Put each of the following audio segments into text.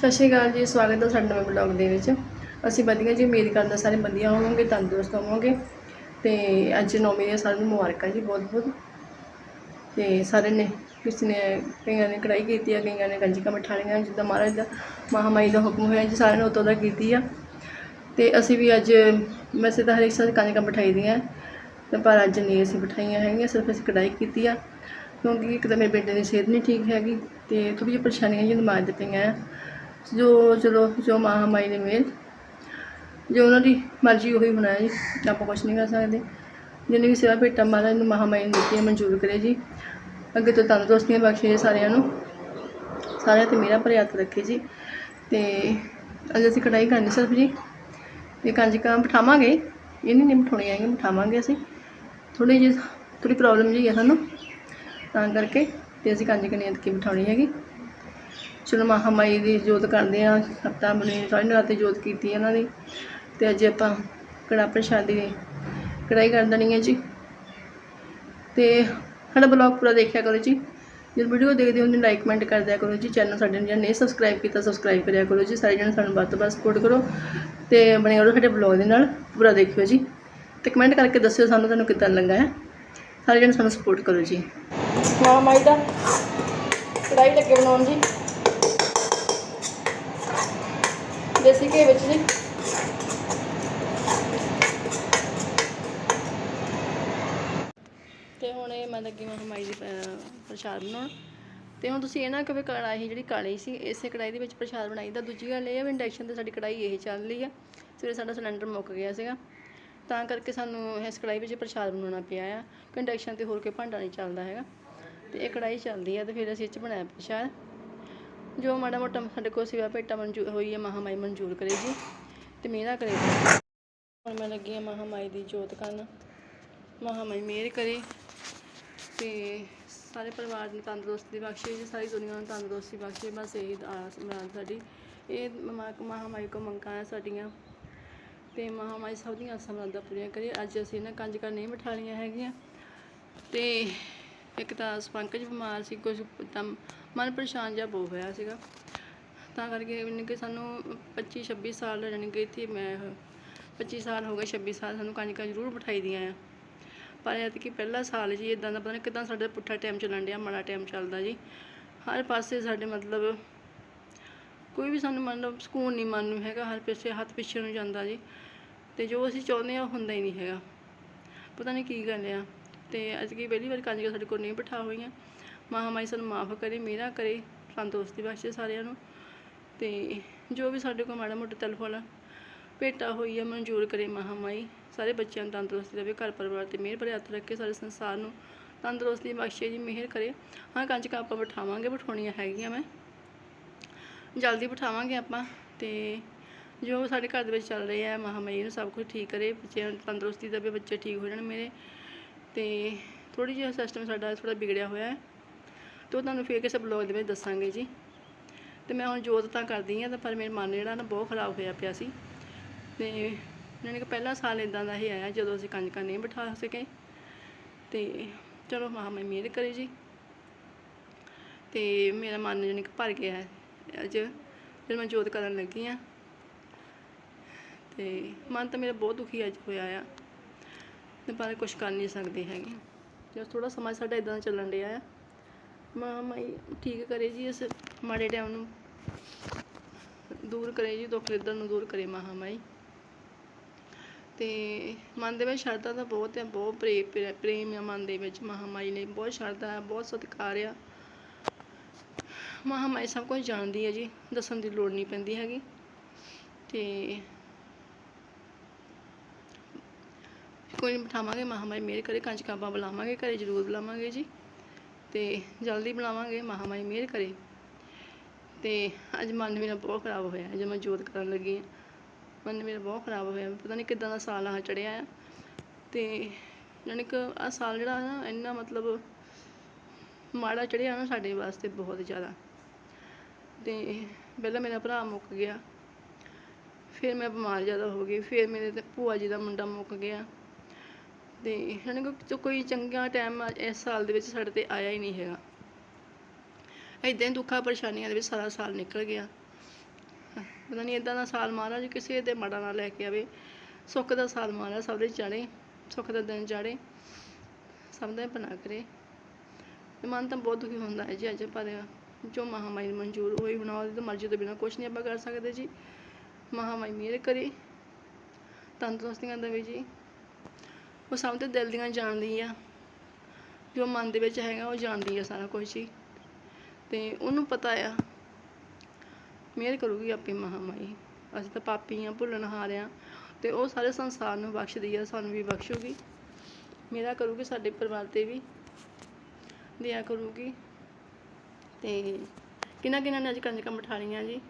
ਸਤਿ ਸ਼੍ਰੀ ਅਕਾਲ ਜੀ, ਸਵਾਗਤ ਹੈ ਸਾਡੇ ਨਵੇਂ ਬਲੌਗ ਦੇ ਵਿੱਚ। ਅਸੀਂ ਵਧੀਆ ਜੀ, ਉਮੀਦ ਕਰਦਾ ਸਾਰੇ ਵਧੀਆ ਹੋਵੋਗੇ, ਤੰਦਰੁਸਤ ਹੋਵੋਗੇ। ਤੇ ਅੱਜ ਨੌਵੀਂ ਦੀਆਂ ਸਾਰਿਆਂ ਨੂੰ ਮੁਬਾਰਕਾਂ ਜੀ ਬਹੁਤ ਬਹੁਤ ਤੇ ਸਾਰੇ ਨੇ, ਕਿਸੇ ਨੇ ਕਈਆਂ ਨੇ ਕੜਾਈ ਕੀਤੀ ਆ, ਕਈਆਂ ਨੇ ਕੰਜਕਾਂ ਮਠਾਣੀਆਂ ਜਿੱਦਾਂ ਮਹਾਰਾਜ ਦਾ ਮਹਾਮਾਈ ਦਾ ਹੁਕਮ ਹੋਇਆ ਜੀ, ਸਾਰਿਆਂ ਨੇ ਉਤੋਂ ਦਾ ਕੀਤੀ ਆ। ਤੇ ਅਸੀਂ ਵੀ ਅੱਜ, ਵੈਸੇ ਤਾਂ ਹਰੇਕ ਸਾਲ ਕੰਜਕਾਂ ਬਿਠਾਈ ਦੀਆਂ ਪਰ ਅੱਜ ਨਹੀਂ ਅਸੀਂ ਬਿਠਾਈਆਂ ਹੈਗੀਆਂ, ਸਿਰਫ ਅਸੀਂ ਕੜਾਈ ਕੀਤੀ ਆ। ਕਿਉਂਕਿ ਇੱਕ ਤਾਂ ਮੇਰੇ ਬੇਟੇ ਦੀ ਸਿਹਤ ਨਹੀਂ ਠੀਕ ਹੈਗੀ, ਤੇ ਥੋੜ੍ਹੀ ਜਿਹੀ ਪਰੇਸ਼ਾਨੀਆਂ ਜਿਹੀ ਦਿਮਾਗ ਦੇ ਪਈਆਂ ਆ। ਜੋ ਚਲੋ, ਜੋ ਮਹਾਮਾਈ ਨੇ ਮੇਲ ਜੋ ਉਹਨਾਂ ਦੀ ਮਰਜ਼ੀ ਉਹੀ ਬਣਾਇਆ ਜੀ ਆਪਾਂ ਕੁਛ ਨਹੀਂ ਕਰ ਸਕਦੇ। ਜਿੰਨੀ ਵੀ ਸੇਵਾ ਭੇਟਾਂ ਮਹਾਰਾਜ ਨੂੰ ਮਹਾਮਾਈ ਨੇ ਦਿੱਤੀ ਮਨਜ਼ੂਰ ਕਰੇ ਜੀ। ਅੱਗੇ ਤੋਂ ਤੰਦਰੁਸਤੀਆਂ ਬਖਸ਼ੇ ਸਾਰਿਆਂ ਨੂੰ। ਸਾਰਿਆਂ ਤੇ ਮੇਰਾ ਭਰੇ ਹੱਥ ਰੱਖੇ ਜੀ। ਤੇ ਅੱਜ ਅਸੀਂ ਕਢਾਈ ਕਰਨੀ ਸਿਰਫ ਜੀ। ਤੇ ਕੰਜਕਾਂ ਬਿਠਾਵਾਂਗੇ। ਇਹ ਨਹੀਂ ਬਿਠਾਉਣੀਆਂ ਹੈਗੀਆਂ ਬਿਠਾਵਾਂਗੇ ਅਸੀਂ। ਥੋੜੀ ਜਿਹੀ ਥੋੜੀ ਪ੍ਰੋਬਲਮ ਜੀ ਹੈ ਸਾਨੂੰ। ਤਾਂ ਕਰਕੇ ਤੇ ਅਸੀਂ ਕੰਜਕਾਂ ਨਹੀਂ ਐਤਕੀ ਬਿਠਾਉਣੀ ਹੈਗੀ। ਚਲੋ ਮਹਾਮਾਈ ਦੀ ਜੋਤ ਕਰਦੇ ਆ ਹਫਤਾ ਬਣੇ, ਸਾਰੇ ਨਰਾਤੇ ਜੋਤ ਕੀਤੀ ਇਹਨਾਂ ਦੀ। ਤੇ ਅੱਜ ਆਪਾਂ ਕੜਾ ਪ੍ਰਸ਼ਾਦੀ ਦੀ ਕੜਾਈ ਕਰ ਦੇਣੀ ਹੈ ਜੀ। ਤੇ ਸਾਡਾ ਬਲੌਗ ਪੂਰਾ ਦੇਖਿਆ ਕਰੋ ਜੀ। ਜੇ ਵੀਡੀਓ ਦੇਖਦੇ ਹੋ ਤਾਂ ਲਾਈਕ ਕਮੈਂਟ ਕਰ ਦਿਆ ਕਰੋ ਜੀ। ਚੈਨਲ ਸਾਡੇ ਨੂੰ ਨਹੀਂ ਸਬਸਕ੍ਰਾਈਬ ਕੀਤਾ ਸਬਸਕ੍ਰਾਈਬ ਕਰਿਆ ਕਰੋ ਜੀ। ਸਾਰੇ ਜਣੇ ਸਾਨੂੰ ਵੱਧ ਤੋਂ ਵੱਧ ਸਪੋਰਟ ਕਰੋ। ਤੇ ਬਣੇ ਰਹੋ ਸਾਡੇ ਬਲੌਗ ਦੇ ਨਾਲ। ਪੂਰਾ ਦੇਖਿਓ ਜੀ। ਤੇ ਕਮੈਂਟ ਕਰਕੇ ਦੱਸਿਓ ਸਾਨੂੰ ਤੁਹਾਨੂੰ ਕਿੱਦਾਂ ਲੱਗਾ ਹੈ। ਸਾਰੇ ਜਣੇ ਸਾਨੂੰ ਸਪੋਰਟ ਕਰੋ ਜੀ। ਮਹਾਮਾਈ ਦਾ ਕੜਾਈ ਲੱਗੇ ਬਣਾਉਣ ਜੀ। ਦੇਸੀ ਘੇ ਵਿੱਚ ਜੀ। ਤੇ ਹੁਣ ਇਹ ਮੈਂ ਲੱਗੀ ਮੈਂ ਮਹਾਮਾਈ ਦੀ ਪ੍ਰਸ਼ਾਦ ਬਣਾਉਣ। ਤੇ ਹੁਣ ਤੁਸੀਂ ਇਹ ਨਾ ਕਿ ਕੜਾਈ ਜਿਹੜੀ ਕਾਲੀ ਸੀ, ਇਸੇ ਕੜਾਹੀ ਦੇ ਵਿੱਚ ਪ੍ਰਸ਼ਾਦ ਬਣਾਈ ਦਾ ਦੂਜੀ ਗੱਲ ਇਹ ਆ ਵੀ ਇੰਡਕਸ਼ਨ ਤੇ ਸਾਡੀ ਕੜਾਹੀ ਇਹ ਚੱਲ ਰਹੀ ਆ। ਸਵੇਰੇ ਸਾਡਾ ਸਿਲੰਡਰ ਮੁੱਕ ਗਿਆ ਸੀਗਾ। ਤਾਂ ਕਰਕੇ ਸਾਨੂੰ ਇਸ ਕੜਾਹੀ ਵਿੱਚ ਪ੍ਰਸ਼ਾਦ ਬਣਾਉਣਾ ਪਿਆ ਆ। ਕਿ ਇੰਡਕਸ਼ਨ ਤੇ ਹੋਰ ਕੋਈ ਭਾਂਡਾ ਨਹੀਂ ਚੱਲਦਾ ਹੈਗਾ। ਤੇ ਇਹ ਕੜਾਹੀ ਚੱਲਦੀ ਆ ਤੇ ਫਿਰ ਅਸੀਂ ਇਹ 'ਚ ਬਣਾਇਆ ਪ੍ਰਸ਼ਾਦ। ਜੋ ਮਾੜਾ ਮੋਟਾ ਸਾਡੇ ਕੋਲ ਸਿਵਾ ਭੇਟਾ ਮਨਜ਼ੂਰ ਹੋਈ ਹੈ ਮਹਾਮਾਈ ਮਨਜ਼ੂਰ ਕਰੇ ਜੀ ਤੇ ਮੇਰਾ ਕਰੇ ਹੁਣ ਮੈਂ ਲੱਗੀ ਹਾਂ ਮਹਾਮਾਈ ਦੀ ਜੋਤ ਕਰਨ। ਮਹਾਮਾਈ ਮਿਹਰ ਕਰੇ ਤੇ ਸਾਰੇ ਪਰਿਵਾਰ ਨੂੰ ਤੰਦਰੁਸਤੀ ਬਖਸ਼ੇ ਜੀ, ਸਾਰੀ ਦੁਨੀਆ ਨੂੰ ਤੰਦਰੁਸਤੀ ਬਖਸ਼ੇ, ਬਸ ਇਹ ਆਸ ਮੁਰਾਦ ਸਾਡੀ। ਇਹ ਮਮਾ- ਮਹਾਮਾਈ ਕੋ ਮੰਗਾਂ ਹੈ ਸਾਡੀਆਂ ਤੇ ਮਹਾਮਾਈ ਸਭ ਦੀਆਂ ਆਸਾਂ ਮੁਰਾਦਾਂ ਪੂਰੀਆਂ ਕਰੇ। ਅੱਜ ਅਸੀਂ ਇਹਨਾਂ ਕੰਜਕਾਂ ਨਹੀਂ ਬਿਠਾਲੀਆਂ ਹੈਗੀਆਂ ਤੇ ਇੱਕ ਤਾਂ ਸਪੰਕਜ ਬਿਮਾਰ ਸੀ ਕੁਝ ਤਾਂ ਮਨ ਪਰੇਸ਼ਾਨ ਜਿਹਾ ਬਹੁਤ ਹੋਇਆ ਸੀਗਾ। ਤਾਂ ਕਰਕੇ ਯਾਨੀ ਕਿ ਸਾਨੂੰ 25 26 ਸਾਲ ਜਾਣੀ ਕਿ ਇੱਥੇ ਮੈਂ 25 ਸਾਲ ਹੋ ਗਏ 26 ਸਾਲ ਸਾਨੂੰ ਕੰਜਕਾਂ ਜ਼ਰੂਰ ਬਿਠਾਈ ਦੀਆਂ ਆ। ਪਰ ਇਹ ਕਿ ਪਹਿਲਾ ਸਾਲ ਜੀ ਇਦਾਂ ਦਾ ਪਤਾ ਨਹੀਂ ਕਿਦਾਂ ਸਾਡਾ ਪੁੱਠਾ ਟਾਈਮ ਚੱਲਣ ਡਿਆ, ਮਾੜਾ ਟਾਈਮ ਚੱਲਦਾ ਜੀ। ਹਰ ਪਾਸੇ ਸਾਡੇ ਮਤਲਬ ਕੋਈ ਵੀ ਸਾਨੂੰ ਮਤਲਬ ਸਕੂਨ ਨਹੀਂ ਮਨ ਨੂੰ ਹੈਗਾ, ਹਰ ਪਾਸੇ ਹੱਥ ਪਿੱਛੇ ਨੂੰ ਜਾਂਦਾ ਜੀ। ਤੇ ਜੋ ਅਸੀਂ ਚਾਹੁੰਦੇ ਆ ਉਹ ਹੁੰਦਾ ਹੀ ਨਹੀਂ ਹੈਗਾ। ਪਤਾ ਨਹੀਂ ਕੀ ਗੱਲ ਆ। ਤੇ ਅੱਜ ਕੀ ਪਹਿਲੀ ਵਾਰ ਕੰਜਕਾਂ ਸਾਡੇ ਕੋਲ ਨਹੀਂ ਬਿਠਾ ਹੋਈਆਂ। ਮਹਾਮਾਈ ਸਾਨੂੰ ਮਾਫ ਕਰੇ ਮੇਰਾ ਕਰੇ ਤੰਦਰੁਸਤੀ ਬਖਸ਼ੇ ਸਾਰਿਆਂ ਨੂੰ ਤੇ ਜੋ ਵੀ ਸਾਡੇ ਕੋਲ ਮਾੜਾ ਮੋਟਾ ਤਲਫਲ ਭੇਟਾ ਹੋਈ ਹੈ ਮਨਜ਼ੂਰ ਕਰੇ ਮਹਾਮਾਈ ਸਾਰੇ ਬੱਚਿਆਂ ਨੂੰ ਤੰਦਰੁਸਤੀ ਦੇਵੇ, ਘਰ ਪਰਿਵਾਰ ਤੇ ਮਿਹਰ ਭਰੇ ਹੱਥ ਰੱਖੇ, ਸਾਰੇ ਸੰਸਾਰ ਨੂੰ ਤੰਦਰੁਸਤੀ ਬਖਸ਼ੇ ਜੀ, ਮਿਹਰ ਕਰੇ। ਹਾਂ ਕੰਜਕਾਂ ਆਪਾਂ ਬਿਠਾਵਾਂਗੇ, ਬਿਠਾਉਣੀਆਂ ਹੈਗੀਆਂ ਮੈਂ। ਜਲਦੀ ਬਿਠਾਵਾਂਗੇ ਆਪਾਂ ਤੇ ਜੋ ਸਾਡੇ ਘਰ ਦੇ ਵਿੱਚ ਚੱਲ ਰਿਹਾ ਹੈ ਮਹਾਮਾਈ ਨੂੰ ਸਭ ਕੁਝ ਠੀਕ ਕਰੇ, ਬੱਚਿਆਂ ਨੂੰ ਤੰਦਰੁਸਤੀ ਦੇਵੇ, ਬੱਚੇ ਠੀਕ ਹੋ ਜਾਣ ਮੇਰੇ ਤੇ ਥੋੜੀ ਜਿਹਾ ਸਿਸਟਮ ਸਾਡਾ ਥੋੜਾ ਵਿਗੜਿਆ ਹੋਇਆ ਹੈ। ਤੇ ਉਹ ਤੁਹਾਨੂੰ ਫੇਰ ਕਿਸੇ ਬਲੌਗ ਦੇ ਵਿੱਚ ਦੱਸਾਂਗੇ ਜੀ। ਤੇ ਮੈਂ ਹੁਣ ਜੋਤ ਤਾਂ ਕਰਦੀ ਆ ਤਾਂ ਪਰ ਮੇਰਾ ਮਨ ਜਿਹੜਾ ਨਾ ਬਹੁਤ ਖਰਾਬ ਹੋਇਆ ਪਿਆ ਸੀ। ਤੇ ਯਾਨੀ ਕਿ ਪਹਿਲਾ ਸਾਲ ਇਦਾਂ ਦਾ ਹੀ ਆਇਆ, ਜਦੋਂ ਅਸੀਂ ਕੰਜਕਾਂ ਨਹੀਂ ਬਿਠਾ ਸਕੇ। ਤੇ ਚਲੋ ਮਹਾਮਾਈ ਮਿਹਰ ਕਰੇ ਜੀ। ਤੇ ਮੇਰਾ ਮਨ ਯਾਨੀ ਕਿ ਭਰ ਗਿਆ ਹੈ ਅੱਜ। ਫਿਰ ਮੈਂ ਜੋਤ ਕਰਨ ਲੱਗੀ ਆ। ਤੇ ਮਨ ਤਾਂ ਮੇਰਾ ਬਹੁਤ ਦੁਖੀ ਅੱਜ ਹੋਇਆ ਆ। ਤੇ ਪਰ ਕੁਝ ਕਰ ਨਹੀਂ ਸਕਦੇ ਹੈਗੇ। ਜੇ ਥੋੜਾ ਸਮਾਂ ਸਾਡਾ ਇਦਾਂ ਦਾ ਚੱਲਣ ਰਿਹਾ ਆ। ਮਹਾਮਾਈ ਠੀਕ ਕਰੇ ਜੀ, ਇਸ ਮਾੜੇ ਟਾਈਮ ਨੂੰ। ਦੂਰ ਕਰੇ ਜੀ, ਦੁੱਖ ਦਰਦ ਨੂੰ ਦੂਰ ਕਰੇ ਮਹਾਮਾਈ ਤੇ ਮਨ ਦੇ ਵਿੱਚ ਸ਼ਰਧਾ ਤਾਂ ਬਹੁਤ ਹੈ, ਬਹੁਤ ਪ੍ਰੇ ਪ੍ਰੇਮ ਆ ਮਨ ਦੇ ਵਿੱਚ ਮਹਾਮਾਈ ਨੇ। ਬਹੁਤ ਸ਼ਰਧਾ ਹੈ, ਬਹੁਤ ਸਤਿਕਾਰ ਆ। ਮਹਾਮਾਈ ਸਭ ਕੁਝ ਜਾਣਦੀ ਹੈ ਜੀ, ਦੱਸਣ ਦੀ ਲੋੜ ਨਹੀਂ ਪੈਂਦੀ ਹੈਗੀ। ਤੇ ਕੋਈ ਨਹੀਂ ਬਿਠਾਵਾਂਗੇ ਮਹਾਮਾਈ ਮਿਹਰ ਕਰੇ ਕੰਜਕਾਂ ਬੁਲਾਵਾਂਗੇ, ਘਰੇ ਜ਼ਰੂਰ ਬੁਲਾਵਾਂਗੇ ਜੀ। ਤੇ ਜਲਦੀ ਬਣਾਵਾਂਗੇ ਮਹਾਮਾਈ ਮਿਹਰ ਕਰੇ। ਤੇ ਅੱਜ ਮਨ ਮੇਰਾ ਬਹੁਤ ਖਰਾਬ ਹੋਇਆ ਜਦੋਂ ਮੈਂ ਜੋਤ ਕਰਨ ਲੱਗੀ ਹਾਂ। ਮਨ ਮੇਰਾ ਬਹੁਤ ਖਰਾਬ ਹੋਇਆ ਪਤਾ ਨਹੀਂ ਕਿੱਦਾਂ ਦਾ ਸਾਲ ਆ ਚੜਿਆ ਆ। ਤੇ ਯਾਨੀ ਕਿ ਆ ਸਾਲ ਜਿਹੜਾ ਨਾ, ਇੰਨਾ ਮਤਲਬ ਮਾੜਾ ਚੜਿਆ ਨਾ ਸਾਡੇ ਵਾਸਤੇ ਬਹੁਤ ਜ਼ਿਆਦਾ। ਤੇ ਪਹਿਲਾਂ ਮੇਰਾ ਭਰਾ ਮੁੱਕ ਗਿਆ, ਫਿਰ ਮੈਂ ਬਿਮਾਰ ਜ਼ਿਆਦਾ ਹੋ ਗਈ, ਫਿਰ ਮੇਰੇ ਤੇ ਭੂਆ ਜੀ ਦਾ ਮੁੰਡਾ ਮੁੱਕ ਗਿਆ। ਤੇ ਯਾਨੀ ਕੋਈ ਚੰਗਾ ਟਾਈਮ ਇਸ ਸਾਲ ਦੇ ਵਿੱਚ ਸਾਡੇ ਤੇ ਆਇਆ ਹੀ ਨਹੀਂ ਹੈਗਾ। ਏਦਾਂ ਹੀ ਦੁੱਖਾਂ ਪਰੇਸ਼ਾਨੀਆਂ ਦੇ ਵਿੱਚ ਸਾਰਾ ਸਾਲ ਨਿਕਲ ਗਿਆ। ਪਤਾ ਨਹੀਂ ਇਦਾਂ ਦਾ ਸਾਲ ਮਹਾਰਾਜ ਕਿਸੇ ਦੇ ਮਾੜਾ ਨਾ ਲੈ ਕੇ ਆਵੇ। ਸੁੱਖ ਦਾ ਸਾਲ ਮਹਾਰਾਜ ਸਭ ਦੇ ਚੜੇ ਸੁੱਖ ਦਾ ਦਿਨ ਚੜੇ ਸਭ ਦਾ ਭਲਾ ਕਰੇ। ਮਨ ਤਾਂ ਬਹੁਤ ਦੁਖੀ ਹੁੰਦਾ ਹੈ ਜੀ ਅੱਜ ਪਰ ਜੋ ਮਹਾਮਾਈ ਮਨਜ਼ੂਰ ਹੋਈ ਹੁਣ, ਉਹਦੀ ਤਾਂ ਮਰਜ਼ੀ ਤੋਂ ਬਿਨਾਂ ਕੁਝ ਨਹੀਂ ਆਪਾਂ ਕਰ ਸਕਦੇ ਜੀ। ਮਹਾਮਾਈ ਮਿਹਰ ਕਰੇ। ਤੰਦਰੁਸਤੀਆਂ ਦੇਵੇ ਜੀ। ਉਹ ਸਭ ਦੇ ਦਿਲ ਦੀਆਂ ਜਾਣਦੀ ਆ। ਜੋ ਮਨ ਦੇ ਵਿੱਚ ਹੈਗਾ, ਉਹ ਜਾਣਦੀ ਆ ਸਾਰਾ ਕੁਝ ਹੀ। ਤੇ ਉਹਨੂੰ ਪਤਾ ਆ, ਮਿਹਰ ਕਰੂਗੀ ਆਪੇ ਮਹਾਮਾਈ ਅਸੀਂ ਤਾਂ ਪਾਪੀ ਆ, ਭੁੱਲਣ ਹਾਰਿਆ ਤੇ ਉਹ ਸਾਰੇ ਸੰਸਾਰ ਨੂੰ ਬਖਸ਼ਦੀ ਆ, ਸਾਨੂੰ ਵੀ ਬਖਸ਼ੂਗੀ। ਮੇਰਾ ਕਰੂਗੀ ਸਾਡੇ ਪਰਿਵਾਰ ਤੇ ਵੀ। ਦਿਆ ਕਰੂਗੀ। ਤੇ ਕਿਹਨਾਂ ਕਿਹਨਾਂ ਨੇ ਅੱਜ ਕੰਜਕਾਂ ਬਿਠਾਣੀਆਂ ਜੀ?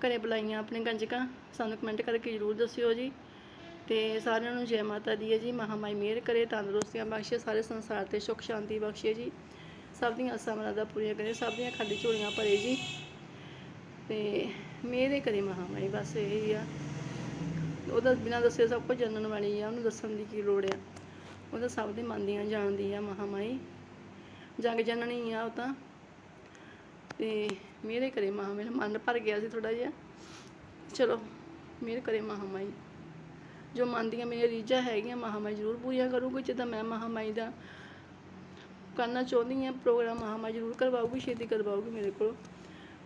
ਘਰੇ ਬੁਲਾਈਆਂ ਆਪਣੇ ਕੰਜਕਾਂ। ਸਾਨੂੰ ਕਮੈਂਟ ਕਰਕੇ ਜ਼ਰੂਰ ਦੱਸਿਓ ਜੀ। ਤੇ ਸਾਰਿਆਂ ਨੂੰ ਜੈ ਮਾਤਾ ਦੀ ਹੈ ਜੀ, ਮਹਾਮਾਈ ਮਿਹਰ ਕਰੇ, ਤੰਦਰੁਸਤੀਆਂ ਬਖਸ਼ੇ, ਸਾਰੇ ਸੰਸਾਰ ਤੇ ਸੁੱਖ ਸ਼ਾਂਤੀ ਬਖਸ਼ੇ ਜੀ। ਸਭ ਦੀਆਂ ਆਸਾਂ ਮਰਾਦਾਂ ਪੂਰੀਆਂ ਕਰੇ, ਸਭ ਦੀਆਂ ਖਾਲੀ ਝੋਲੀਆਂ ਭਰੇ ਜੀ। ਤੇ ਮੇਰੇ ਕਰੇ ਮਹਾਮਾਈ, ਬਸ ਇਹੀ ਆ। ਉਹਦਾ ਬਿਨਾਂ ਦੱਸੇ ਸਭ ਕੁਝ ਜਾਣਨ ਵਾਲੀ ਆ, ਉਹਨੂੰ ਦੱਸਣ ਦੀ ਕੀ ਲੋੜ ਆ। ਉਹਦਾ ਸਭ ਦੇ ਮਨ ਦੀਆਂ ਜਾਣਦੀ ਆ ਮਹਾਮਾਈ। ਜਗ ਜਨਨੀ ਆ ਉਹ ਤਾਂ। ਤੇ ਮੇਰੇ ਕਰੇ ਮਹਾ ਮਨ ਭਰ ਗਿਆ ਸੀ ਥੋੜਾ ਜਿਹਾ। ਚਲੋ ਮੇਰੇ ਕਰੇ ਮਹਾਮਾਈ। ਜੋ ਮਨ ਦੀਆਂ ਮੇਰੀਆਂ ਰੀਝਾਂ ਹੈਗੀਆਂ ਮਹਾਮਾਈ ਜ਼ਰੂਰ ਪੂਰੀਆਂ ਕਰੂਗੀ, ਜਿੱਦਾਂ ਮੈਂ ਮਹਾਮਾਈ ਦਾ ਕਰਨਾ ਚਾਹੁੰਦੀ ਹਾਂ, ਪ੍ਰੋਗਰਾਮ ਮਹਾਮਾਈ ਜ਼ਰੂਰ ਕਰਵਾਊਗੀ, ਛੇਤੀ ਕਰਵਾਊਗੀ ਮੇਰੇ ਕੋਲ।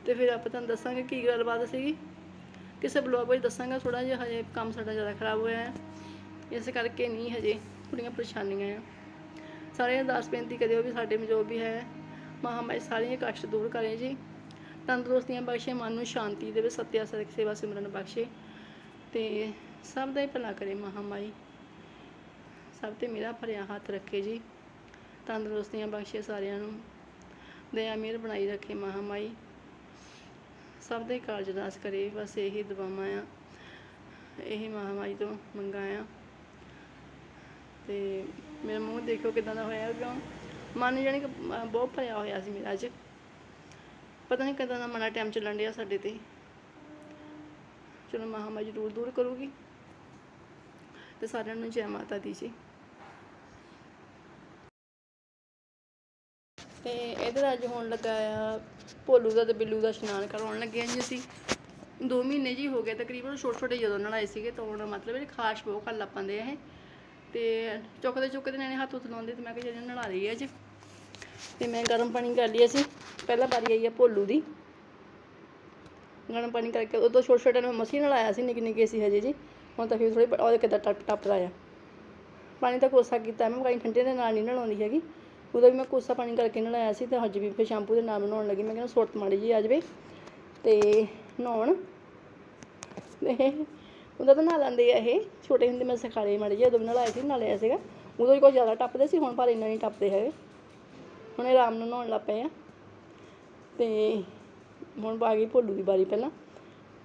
ਤੇ ਫਿਰ ਆਪਾਂ ਤੁਹਾਨੂੰ ਦੱਸਾਂਗੇ ਕੀ ਗੱਲਬਾਤ ਸੀਗੀ। ਕਿਸੇ ਬਲੌਗ ਵਿੱਚ ਦੱਸਾਂਗਾ ਥੋੜਾ ਜਿਹਾ, ਹਜੇ ਕੰਮ ਸਾਡਾ ਜ਼ਿਆਦਾ ਖਰਾਬ ਹੋਇਆ ਹੈ। ਇਸ ਕਰਕੇ ਨਹੀਂ ਹਜੇ ਥੋੜ੍ਹੀਆਂ ਪਰੇਸ਼ਾਨੀਆਂ ਆ। ਸਾਰੇ ਅਰਦਾਸ ਬੇਨਤੀ ਕਰਿਓ ਵੀ ਸਾਡੇ ਜੋ ਵੀ ਹੈ ਮਹਾਮਾਈ ਸਾਰੀਆਂ ਕਸ਼ਟ ਦੂਰ ਕਰੇ ਜੀ। ਤੰਦਰੁਸਤੀਆਂ ਬਖਸ਼ੇ, ਮਨ ਨੂੰ ਸ਼ਾਂਤੀ ਦੇਵੇ ਸਤਿਆ ਸਤਿ ਸੇਵਾ ਸਿਮਰਨ ਬਖਸ਼ੇ। ਤੇ ਸਭ ਦਾ ਹੀ ਭਲਾ ਕਰੇ ਮਹਾਮਾਈ। ਸਭ ਤੇ ਮੇਰਾ ਭਰਿਆ ਹੱਥ ਰੱਖੇ ਜੀ। ਤੰਦਰੁਸਤੀਆਂ ਬਖਸ਼ੇ ਸਾਰਿਆਂ ਨੂੰ। ਦਇਆ, ਮਿਹਰ ਬਣਾਈ ਰੱਖੇ ਮਹਾਮਾਈ। ਸਭ ਦੇ ਕਾਰਜ ਦਾਸ ਕਰੇ, ਬਸ ਇਹੀ ਦੁਆਵਾਂ ਆ। ਇਹੀ ਮਹਾਮਾਈ ਤੋਂ ਮੰਗਾ ਆ। ਤੇ ਮੇਰਾ ਮੂੰਹ ਦੇਖੋ ਕਿਦਾਂ ਦਾ ਹੋਇਆ ਕਿਉਂ ਮਨ ਜਾਣੀ ਕਿ ਬਹੁਤ ਭਰਿਆ ਹੋਇਆ ਸੀ ਮੇਰਾ ਅੱਜ। ਪਤਾ ਨਹੀਂ ਕਦਾਂ ਦਾ ਮਨਾ ਟਾਈਮ ਚੱਲਣ ਡਿਆ ਸਾਡੇ ਤੇ। ਚਲੋ ਮਹਾਮਾਈ ਜ਼ਰੂਰ ਦੂਰ ਕਰੂਗੀ। ਤੇ ਸਾਰਿਆਂ ਨੂੰ ਜੈ ਮਾਤਾ ਦੀ ਜੀ। ਤੇ ਇਧਰ ਅੱਜ ਹੋਣ ਲੱਗਾ ਆ ਭੋਲੂ ਦਾ ਤੇ ਬਿੱਲੂ ਦਾ ਇਸ਼ਨਾਨ ਕਰਾਉਣ ਲੱਗੇ ਜੀ ਅਸੀਂ। 2 ਮਹੀਨੇ ਜੀ ਹੋ ਗਏ ਤਕਰੀਬਨ ਛੋਟੇ ਛੋਟੇ ਜਦੋਂ ਨਲਾਏ ਸੀਗੇ ਤਾਂ ਹੁਣ ਮਤਲਬ ਇਹ ਖਾਸ ਬਹੁਤ ਕਰ ਲੱਪਾਂਦੇ ਆ ਇਹ। ਤੇ ਚੁੱਕਦੇ ਚੁੱਕਦੇ ਨੇ ਹੱਥ ਉੱਤ ਲਾਉਂਦੇ ਤੇ ਮੈਂ ਕਿਹਾ ਜਿਹੜੇ ਨਲਾ ਲਈ ਅੱਜ। ਤੇ ਮੈਂ ਗਰਮ ਪਾਣੀ ਕਰ ਲਿਆ ਸੀ ਪਹਿਲਾਂ ਵਾਰੀ ਆਈ ਆ ਭੋਲੂ ਦੀ। ਗਰਮ ਪਾਣੀ ਕਰਕੇ ਉਦੋਂ ਛੋਟੇ ਛੋਟੇ ਨੂੰ ਮਸੀਂ ਨਲਾਇਆ ਸੀ, ਨਿੱਕੇ ਨਿੱਕੇ ਸੀ ਹਜੇ ਜੀ। ਹੁਣ ਤਾਂ ਫਿਰ ਥੋੜੀ ਉਹਦੇ ਕਿੱਦਾਂ ਟੱਪ, ਟੱਪਦਾ ਆ। ਪਾਣੀ ਤਾਂ ਕੋਸਾ ਕੀਤਾ, ਮੈਂ ਪਾਣੀ ਠੰਡੇ ਦੇ ਨਾਲ ਨਹੀਂ ਨਲਾਉਂਦੀ ਹੈਗੀ। ਉਦੋਂ ਵੀ ਮੈਂ ਕੋਸਾ ਪਾਣੀ ਕਰਕੇ ਨਲਾਇਆ ਸੀ ਤੇ ਅੱਜ ਵੀ ਫਿਰ ਸ਼ੈਂਪੂ ਦੇ ਨਾਲ ਨਹਾਉਣ ਲੱਗੀ। ਮੈਂ ਕਹਿੰਦਾ ਸੁੱਟ ਮਾੜੀ ਜੀ ਆ ਜਾਵੇ ਤੇ ਨਹਾਉਣ। ਤੇ ਉਹਦਾ ਤਾਂ ਨਹਾ ਲੈਂਦੇ ਆ ਇਹ। ਛੋਟੇ ਹੁੰਦੇ ਮੈਂ ਸਿਖਾਲੇ ਮਾੜੇ ਜਿਹੇ, ਉਦੋਂ ਵੀ ਨਲਾਇਆ ਸੀ ਨਾਲਿਆ ਸੀਗਾ। ਉਦੋਂ ਵੀ ਕੋਈ ਜ਼ਿਆਦਾ ਟੱਪਦੇ ਸੀ, ਹੁਣ ਪਰ ਇੰਨਾ ਨਹੀਂ ਟੱਪਦੇ ਹੈਗੇ। ਹੁਣ ਇਹ ਆਰਾਮ ਨਾਲ ਨਹਾਉਣ ਲੱਗ ਪਏ ਆ। ਤੇ ਹੁਣ ਆ ਗਈ ਭੋਲੂ ਦੀ ਵਾਰੀ ਪਹਿਲਾਂ।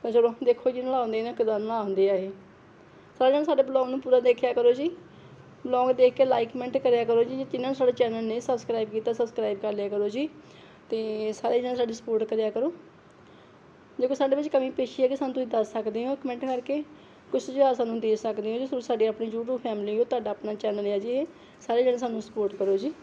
ਤਾਂ ਚਲੋ ਦੇਖੋ ਜੀ ਨਲਾਉਂਦੇ ਨੇ ਕਿਦਾਂ ਨਲਾਉਂਦੇ ਆ ਇਹ। ਸਾਰੇ ਜਣ ਸਾਡੇ ਬਲੌਗ ਨੂੰ ਪੂਰਾ ਦੇਖਿਆ ਕਰੋ ਜੀ। ਬਲੌਗ ਦੇਖ ਕੇ ਲਾਈਕ ਕਮੈਂਟ ਕਰਿਆ ਕਰੋ ਜੀ। ਜਿਨ੍ਹਾਂ ਨੇ ਸਾਡਾ ਚੈਨਲ ਨਹੀਂ ਸਬਸਕ੍ਰਾਈਬ ਕੀਤਾ ਸਬਸਕ੍ਰਾਈਬ ਕਰ ਲਿਆ ਕਰੋ ਜੀ। ਤੇ ਸਾਰੇ ਜਣ ਸਾਡੀ ਸਪੋਰਟ ਕਰਿਆ ਕਰੋ। ਜੇ ਕੋਈ ਸਾਡੇ ਵਿੱਚ ਕਮੀ ਪੇਸ਼ੀ ਹੈ ਕਿ ਸਾਨੂੰ ਤੁਸੀਂ ਦੱਸ ਸਕਦੇ ਹੋ ਕਮੈਂਟ ਕਰਕੇ। ਕੁਝ ਸੁਝਾਅ ਸਾਨੂੰ ਦੇ ਸਕਦੇ ਹੋ ਜੀ। ਤੁਸੀਂ ਸਾਡੀ ਆਪਣੀ YouTube ਫੈਮਿਲੀ ਹੋ ਤੁਹਾਡਾ ਆਪਣਾ ਚੈਨਲ ਹੈ ਜੀ। ਇਹ ਸਾਰੇ ਜਣੇ ਸਾਨੂੰ ਸਪੋਰਟ ਕਰੋ ਜੀ।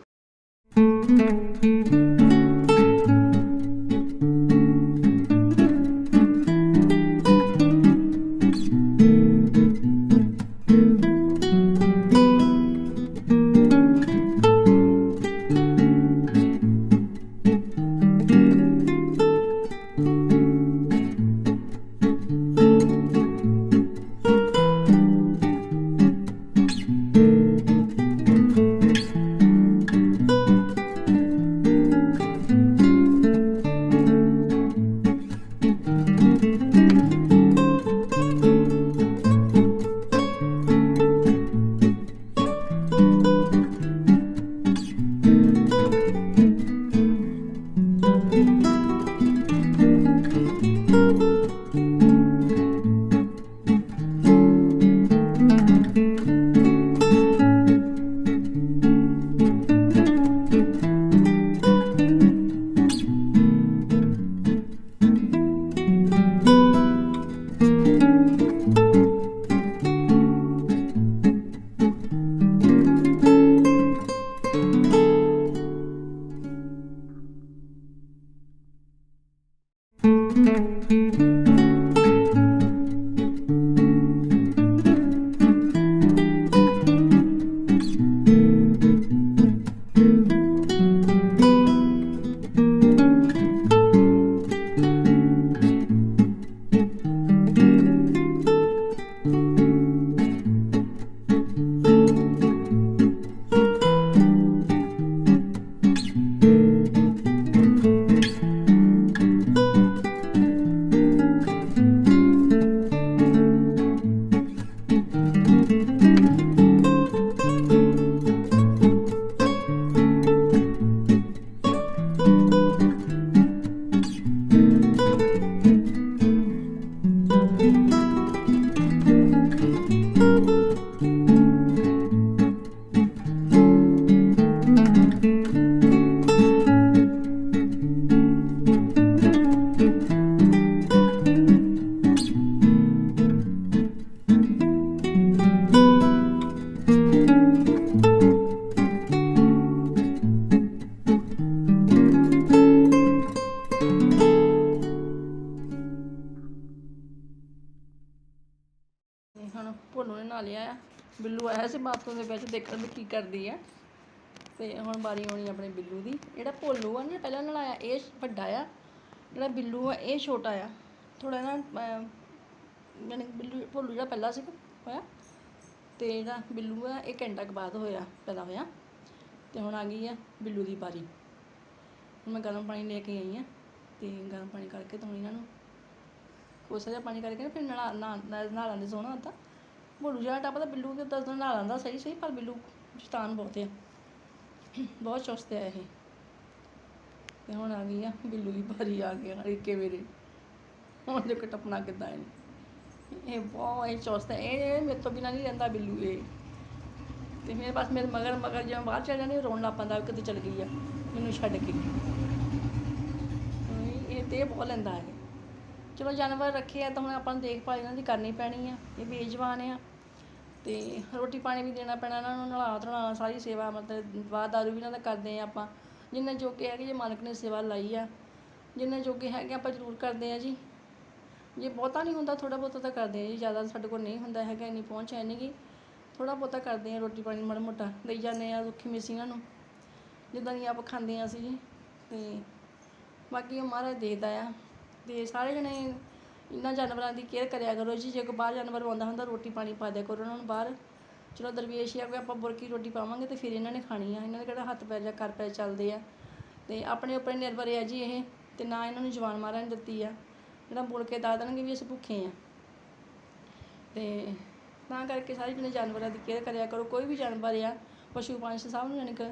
ਬਾਥਰੂਮ ਦੇ ਵਿੱਚ ਦੇਖਣ ਵੀ ਕੀ ਕਰਦੀ ਆ। ਤੇ ਹੁਣ ਵਾਰੀ ਆਉਣੀ ਆਪਣੇ ਬਿੱਲੂ ਦੀ। ਜਿਹੜਾ ਭੋਲੂ ਆ ਨਾ ਪਹਿਲਾਂ ਨਲਾਇਆ ਇਹ ਵੱਡਾ ਆ। ਜਿਹੜਾ ਬਿੱਲੂ ਆ ਇਹ ਛੋਟਾ ਆ। ਥੋੜਾ ਨਾ ਅਮ, ਯਾਨੀ ਬਿੱਲੂ ਭੋਲੂ ਜਿਹੜਾ ਪਹਿਲਾਂ ਸੀ ਹੋਇਆ। ਤੇ ਜਿਹੜਾ ਬਿੱਲੂ ਆ ਇਹ ਘੰਟਾ ਕੁ ਬਾਅਦ ਹੋਇਆ ਪੈਦਾ ਹੋਇਆ। ਤੇ ਹੁਣ ਆ ਗਈ ਆ ਬਿੱਲੂ ਦੀ ਵਾਰੀ। ਹੁਣ ਮੈਂ ਗਰਮ ਪਾਣੀ ਲੈ ਕੇ ਆਈ ਆ। ਤੇ ਗਰਮ ਪਾਣੀ ਕਰਕੇ ਧੋਣੀ ਇਹਨਾਂ ਨੂੰ। ਕੋਸਾ ਜਿਹਾ ਪਾਣੀ ਕਰਕੇ ਨਾ ਫਿਰ ਨਲਾ ਨਾ ਨਹਾ ਦੇ ਸੋਹਣਾ ਹੁੰਦਾ। ਭੋਲੂ ਜਿਹੜਾ ਟੱਪਦਾ ਬਿੱਲੂ ਦੇ ਦਸ ਦਿਨ ਨਾਲ ਲੈਂਦਾ ਸਹੀ ਸਹੀ, ਪਰ ਬਿੱਲੂ ਸ਼ੈਤਾਨ ਬਹੁਤ ਆ। ਬਹੁਤ ਚੁਸਤ ਆ ਇਹ। ਤੇ ਹੁਣ ਆ ਗਈ ਆ, ਬਿੱਲੂ ਦੀ ਭਾਰੀ ਆ ਗਈ ਹਰੀਕੇ ਮੇਰੇ। ਹੁਣ ਦੇਖੋ ਟੱਪਣਾ ਕਿੱਦਾਂ ਇਹਨੇ। ਇਹ ਬਹੁਤ, ਇਹ ਚੁਸਤ ਹੈ ਇਹ ਮੇਰੇ ਤੋਂ ਬਿਨਾਂ ਨਹੀਂ ਰਹਿੰਦਾ ਬਿੱਲੂ ਇਹ। ਤੇ ਮੇਰੇ ਪਾਸ ਮੇਰੇ ਮਗਰ ਮਗਰ ਜਿਵੇਂ ਬਾਹਰ ਚਲ ਜਾਂਦੇ, ਰੋਣ ਲੱਗ ਪੈਂਦਾ ਕਿਤੇ ਚਲ ਗਈ ਆ। ਮੈਨੂੰ ਛੱਡ ਕੇ। ਇਹ- ਇਹ ਤੇ ਇਹ ਬਹੁਤ ਲੈਂਦਾ ਹੈ ਚਲੋ ਜਾਨਵਰ ਰੱਖੇ ਆ ਤਾਂ ਹੁਣ ਆਪਾਂ ਨੂੰ ਦੇਖਭਾਲ ਇਹਨਾਂ ਦੀ ਕਰਨੀ ਪੈਣੀ ਆ, ਇਹ ਬੇਜਵਾਨ ਆ। ਤੇ ਰੋਟੀ ਪਾਣੀ ਵੀ ਦੇਣਾ ਪੈਣਾ ਇਹਨਾਂ ਨੂੰ ਨਲਾ ਧੋਣਾ, ਸਾਰੀ ਸੇਵਾ ਮਤਲਬ ਬਾਹਰ ਦਾਰੂ ਵੀ ਇਹਨਾਂ ਦਾ ਕਰਦੇ ਆ ਆਪਾਂ। ਜਿੰਨੇ ਜੋਗੇ ਹੈਗੇ ਜੇ ਮਾਲਕ ਨੇ ਸੇਵਾ ਲਾਈ ਆ, ਜਿੰਨੇ ਜੋਗੇ ਹੈਗੇ ਆਪਾਂ ਜ਼ਰੂਰ ਕਰਦੇ ਆ ਜੀ। ਜੇ ਬਹੁਤਾ ਨਹੀਂ ਹੁੰਦਾ ਥੋੜਾ ਬਹੁਤਾ ਤਾਂ ਕਰਦੇ ਆ ਜੀ, ਜ਼ਿਆਦਾ ਸਾਡੇ ਕੋਲ ਨਹੀਂ ਹੁੰਦਾ ਹੈਗਾ, ਇੰਨੀ ਪਹੁੰਚ ਹੈ ਨਹੀਂ ਥੋੜਾ ਬਹੁਤਾ ਕਰਦੇ ਆ ਰੋਟੀ ਪਾਣੀ ਮਾੜਾ ਮੋਟਾ, ਦੇਈ ਜਾਂਦੇ ਆ ਰੁੱਖੀ ਮਿਸੀਆਂ ਨੂੰ, ਜਿੱਦਾਂ ਦੀ ਆਪ ਖਾਂਦੇ ਆ ਅਸੀਂ ਜੀ। ਤੇ ਬਾਕੀ ਉਹ ਮਹਾਰਾਜ ਦੇਖਦਾ ਆ। ਤੇ ਸਾਰੇ ਜਣੇ ਇਹਨਾਂ ਜਾਨਵਰਾਂ ਦੀ ਕੇਅਰ ਕਰਿਆ ਕਰੋ ਜੀ, ਜੇ ਕੋਈ ਬਾਹਰ ਜਾਨਵਰ ਆਉਂਦਾ ਹੁੰਦਾ, ਰੋਟੀ ਪਾਣੀ ਪਾ ਦਿਆ ਕਰੋ ਉਹਨਾਂ ਨੂੰ ਬਾਹਰ। ਚਲੋ ਦਰਵੇਸ਼ ਆ ਕੋਈ ਆਪਾਂ ਬੁਰਕੀ ਰੋਟੀ ਪਾਵਾਂਗੇ ਤੇ ਫਿਰ ਇਹਨਾਂ ਨੇ ਖਾਣੀ ਆ। ਇਹਨਾਂ ਦੇ ਕਿਹੜਾ ਹੱਥ ਪੈਰ ਜਾਂ ਕਰ ਪੈ ਚੱਲਦੇ ਆ। ਤੇ ਆਪਣੇ ਉੱਪਰ ਨਿਰਭਰ ਆ ਜੀ ਇਹ, ਤੇ ਨਾ ਇਹਨਾਂ ਨੂੰ ਜਵਾਨ ਮਾਰਨ ਦਿੱਤੀ ਆ। ਜਿਹੜਾ ਬੋਲ ਕੇ ਦੱਸ ਦੇਣਗੇ ਵੀ ਅਸੀਂ ਭੁੱਖੇ ਆ। ਤੇ ਤਾਂ ਕਰਕੇ ਸਾਰੇ ਜਣੇ ਜਾਨਵਰਾਂ ਦੀ ਕੇਅਰ ਕਰਿਆ ਕਰੋ। ਕੋਈ ਵੀ ਜਾਨਵਰ ਆ ਪਸ਼ੂ ਪੰਛੀ ਸਭ ਨੂੰ ਜਾਣੀ ਕਿ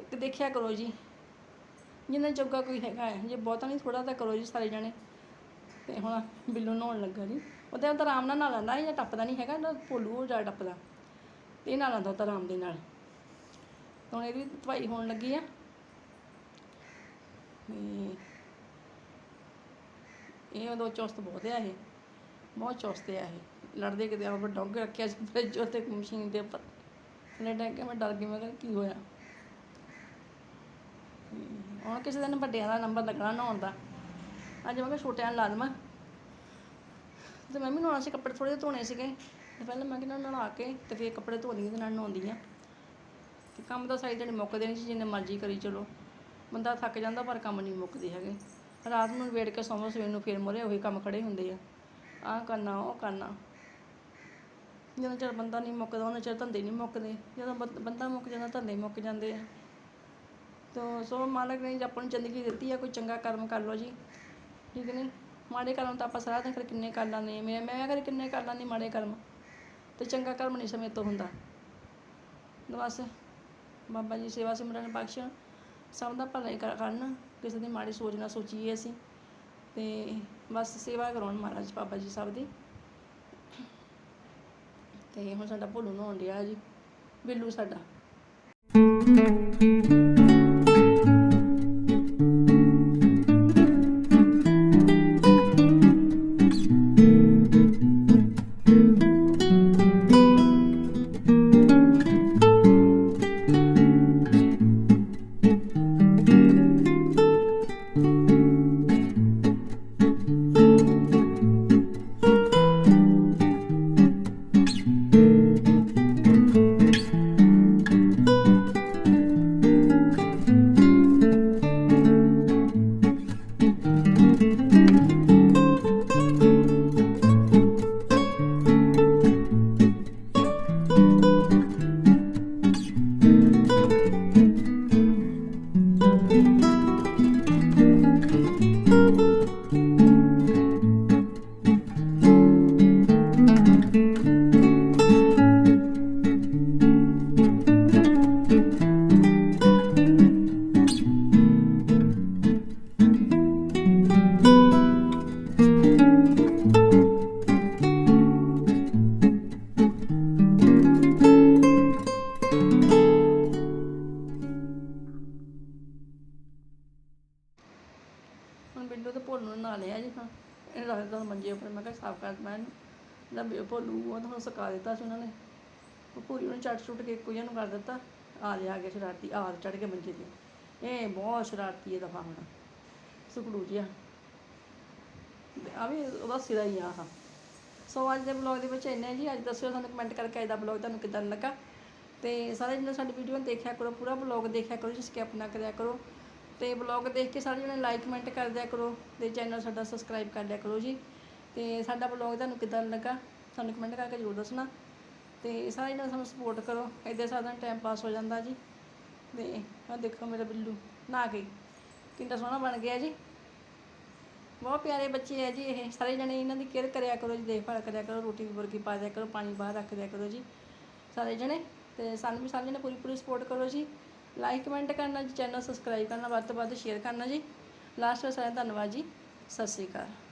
ਇੱਕ ਦੇਖਿਆ ਕਰੋ ਜੀ। ਜਿੰਨਾ ਜੋਗਾ ਕੋਈ ਹੈਗਾ ਹੈ, ਜੇ ਬਹੁਤਾ ਨਹੀਂ ਥੋੜਾ ਤਾਂ ਕਰੋ ਜੀ ਸਾਰੇ ਜਣੇ। ਤੇ ਹੁਣ ਬਿੱਲੂ ਨਹਾਉਣ ਲੱਗਾ ਜੀ। ਉਹਦੇ ਤਾਂ ਆਰਾਮ ਨਾਲ ਨਹਾ ਲੈਂਦਾ ਇਹ ਟੱਪਦਾ ਨਹੀਂ ਹੈਗਾ, ਨਾ ਭੋਲੂ ਉਹ ਜ਼ਿਆਦਾ ਟੱਪਦਾ। ਤੇ ਇਹ ਨਹਾ ਲੈਂਦਾ ਉਹ ਤਾਂ ਆਰਾਮ ਦੇ ਨਾਲ। ਹੁਣ ਇਹਦੀ ਧਵਾਈ ਹੋਣ ਲੱਗੀ ਆ। ਇਹ ਉਹਦਾ ਚੁਸਤ ਬਹੁਤ ਆ ਇਹ। ਬਹੁਤ ਚੁਸਤ ਆ ਇਹ। ਲੜਦੇ ਕਿਤੇ ਆਪ ਡੌਗ ਰੱਖਿਆ ਸੀ ਫ੍ਰਿਜ ਉੱਤੇ, ਮਸ਼ੀਨ ਦੇ ਉੱਪਰ। ਥੱਲੇ ਡੱਗ ਮੈਂ ਡਰ ਗਈ, ਮੈਂ ਕਿਹਾ ਕੀ ਹੋਇਆ? ਹੁਣ ਕਿਸੇ ਦਿਨ ਵੱਡਿਆਂ ਦਾ ਨੰਬਰ ਲੱਗਣਾ ਨਹਾਉਣ ਦਾ। ਅੱਜ ਮੈਂ ਕਿਹਾ ਛੋਟਿਆਂ ਨੂੰ ਲਾ ਦੇਵਾਂ। ਤੇ ਮੈਂ ਵੀ ਨਹਾਉਣਾ ਸੀ, ਕੱਪੜੇ ਥੋੜੇ ਜਿਹੇ ਧੋਣੇ ਸੀਗੇ। ਤੇ ਪਹਿਲਾਂ ਮੈਂ ਕਿਹਾ ਨਹਾ ਕੇ ਤੇ ਫਿਰ ਕੱਪੜੇ ਧੋਣੀ ਤੇ ਨਾਲ ਨਹਾਉਂਦੀ ਆ ਤੇ ਕੰਮ ਤਾਂ ਸਾਰੀ ਦਿਨ ਮੁੱਕਦੇ ਨਹੀਂ ਸੀ, ਜਿੰਨੇ ਮਰਜ਼ੀ ਕਰੀ ਚਲੋ। ਬੰਦਾ ਥੱਕ ਜਾਂਦਾ ਪਰ ਕੰਮ ਨਹੀਂ ਮੁੱਕਦੇ ਹੈਗੇ। ਰਾਤ ਨੂੰ ਵੇੜ ਕੇ ਸੌਂਵੋ, ਸਵੇਰ ਨੂੰ ਫਿਰ ਮੁਰੇ ਉਹੀ ਕੰਮ ਖੜੇ ਹੁੰਦੇ ਆ। ਆਹ ਕਰਨਾ, ਉਹ ਕਰਨਾ। ਜਦੋਂ ਚਿਰ ਬੰਦਾ ਨਹੀਂ ਮੁੱਕਦਾ, ਉਹਨਾਂ ਚਿਰ ਧੰਦੇ ਨਹੀਂ ਮੁੱਕਦੇ। ਜਦੋਂ ਬੰਦ- ਬੰਦਾ ਮੁੱਕ ਜਾਂਦਾ, ਧੰਦੇ ਮੁੱਕ ਜਾਂਦੇ ਆ। ਤੋ ਸੋ ਮਾਲਕ ਨੇ ਜੇ ਆਪਾਂ ਨੂੰ ਜ਼ਿੰਦਗੀ ਦਿੱਤੀ ਆ, ਕੋਈ ਚੰਗਾ ਕਰਮ ਕਰ ਲਓ ਜੀ। ਠੀਕ ਨਹੀਂ ਮਾੜੇ ਕਰਮ ਤਾਂ ਆਪਾਂ ਸਾਰਾ ਦਿਨ ਫਿਰ ਕਿੰਨੇ ਕਰ ਲੈਂਦੇ ਮੈਂ ਮੈਂ ਕਰ ਕਿੰਨੇ ਕਰ ਲੈਂਦੀ ਮਾੜੇ ਕਰਮ, ਤੇ ਚੰਗਾ ਕਰਮ ਨਹੀਂ ਸਮੇਂ ਤੋਂ ਹੁੰਦਾ। ਬਸ, ਬਾਬਾ ਜੀ ਸੇਵਾ ਸਿਮਰਨ ਬਖਸ਼ਣ ਸਭ ਦਾ ਭਲਾ ਹੀ ਕਰਨ, ਕਿਸੇ ਦੀ ਮਾੜੀ ਸੋਚ ਨਾ ਸੋਚੀਏ ਅਸੀਂ। ਤੇ ਬਸ ਸੇਵਾ ਕਰਾਉਣ ਮਹਾਰਾਜ ਬਾਬਾ ਜੀ ਸਭ ਦੀ। ਤੇ ਹੁਣ ਸਾਡਾ ਭੋਲੂ ਨਹਾਉਣ ਡਿਆ ਜੀ। ਬਿੱਲੂ ਸਾਡਾ। ਹੁਣ ਬਿੱਲੂ ਤੇ ਭੋਲੂ ਨੂੰ ਨਹਾ ਲਿਆ ਜੀ ਹਾਂ। ਇਹ ਰੱਖਦਾ ਮੰਜੇ ਉੱਪਰ। ਮੈਂ ਕਿਹਾ ਸਾਫ਼ ਕਰ, ਮੈਂ ਜਦ ਭੋਲੂ ਉਹ ਤਾਂ ਸੁਕਾ ਦਿੱਤਾ ਸੀ ਉਹਨਾਂ ਨੇ। ਉਹ ਪੂਰੀ ਨੂੰ ਚੱਟ ਚੁੱਟ ਕੇ ਇੱਕੋ ਜਿਹਾ ਨੂੰ ਕਰ ਦਿੱਤਾ। ਆ ਲਿਆ ਗਿਆ ਸ਼ਰਾਰਤੀ, ਆ ਚੜ ਕੇ ਮੰਜੇ ਤੇ। ਇਹ ਬਹੁਤ ਸ਼ਰਾਰਤੀ ਹੈ ਦਫਾ ਹੁਣ। ਸੁਕੜੂ ਜਿਹਾ। ਤੇ ਆ ਵੀ ਉਹਦਾ ਸਿਰਾ ਹੀ ਆ ਹਾਂ ਸੋ ਅੱਜ ਦੇ ਵਲੌਗ ਦੇ ਵਿੱਚ ਇੰਨਾ ਜੀ। ਅੱਜ ਦੱਸਿਓ ਸਾਨੂੰ ਕਮੈਂਟ ਕਰਕੇ ਅੱਜ ਦਾ ਵਲੌਗ ਤੁਹਾਨੂੰ ਕਿੱਦਾਂ ਲੱਗਾ। ਤੇ ਸਾਰੇ ਜਿਹੜੇ ਸਾਡੀ ਵੀਡੀਓ ਦੇਖਿਆ ਕਰੋ, ਪੂਰਾ ਵਲੌਗ ਦੇਖਿਆ ਕਰੋ ਜੀ ਸਕਿਪ ਨਾ ਕਰਿਆ ਕਰੋ। ਤੇ ਵਲੌਗ ਦੇਖ ਕੇ ਸਾਰੇ ਜਣੇ ਲਾਈਕ ਕਮੈਂਟ ਕਰ ਦਿਆ ਕਰੋ ਤੇ ਚੈਨਲ ਸਾਡਾ ਸਬਸਕ੍ਰਾਈਬ ਕਰ ਲਿਆ ਕਰੋ ਜੀ। ਤੇ ਸਾਡਾ ਵਲੌਗ ਤੁਹਾਨੂੰ ਕਿੱਦਾਂ ਲੱਗਾ ਸਾਨੂੰ ਕਮੈਂਟ ਕਰਕੇ ਜ਼ਰੂਰ ਦੱਸਣਾ। ਤੇ ਸਾਰੇ ਜਣੇ ਸਾਨੂੰ ਸਪੋਰਟ ਕਰੋ ਇੱਦਾਂ ਸਾਡਾ ਟਾਈਮ ਪਾਸ ਹੋ ਜਾਂਦਾ ਜੀ। ਤੇ ਆਹ ਦੇਖੋ ਮੇਰਾ ਬਿੱਲੂ ਨਾ ਕੇ। ਕਿੰਨਾ ਸੋਹਣਾ ਬਣ ਗਿਆ ਜੀ। ਬਹੁਤ ਪਿਆਰੇ ਬੱਚੇ ਹੈ ਜੀ ਇਹ। ਸਾਰੇ ਜਣੇ ਇਹਨਾਂ ਦੀ ਕੇਅਰ ਕਰਿਆ ਕਰੋ ਜੀ, ਦੇਖਭਾਲ ਕਰਿਆ ਕਰੋ, ਰੋਟੀ ਦੀ ਪਾ ਦਿਆ ਕਰੋ, ਪਾਣੀ ਬਾਹਰ ਰੱਖ ਦਿਆ ਕਰੋ ਜੀ। ਸਾਰੇ ਜਣੇ ਤੇ ਸਾਨੂੰ ਵੀ ਸਾਰੇ ਜਣੇ ਪੂਰੀ ਪੂਰੀ ਸਪੋਰਟ ਕਰੋ ਜੀ। ਲਾਈਕ ਕਮੈਂਟ ਕਰਨਾ ਜੀ ਚੈਨਲ ਸਬਸਕ੍ਰਾਈਬ ਕਰਨਾ, ਵੱਧ ਤੋਂ ਵੱਧ ਸ਼ੇਅਰ ਕਰਨਾ ਜੀ। ਲਾਸਟ ਵਿੱਚ ਸਾਰਿਆਂ ਦਾ ਧੰਨਵਾਦ ਜੀ। ਸਤਿ ਸ਼੍ਰੀ ਅਕਾਲ।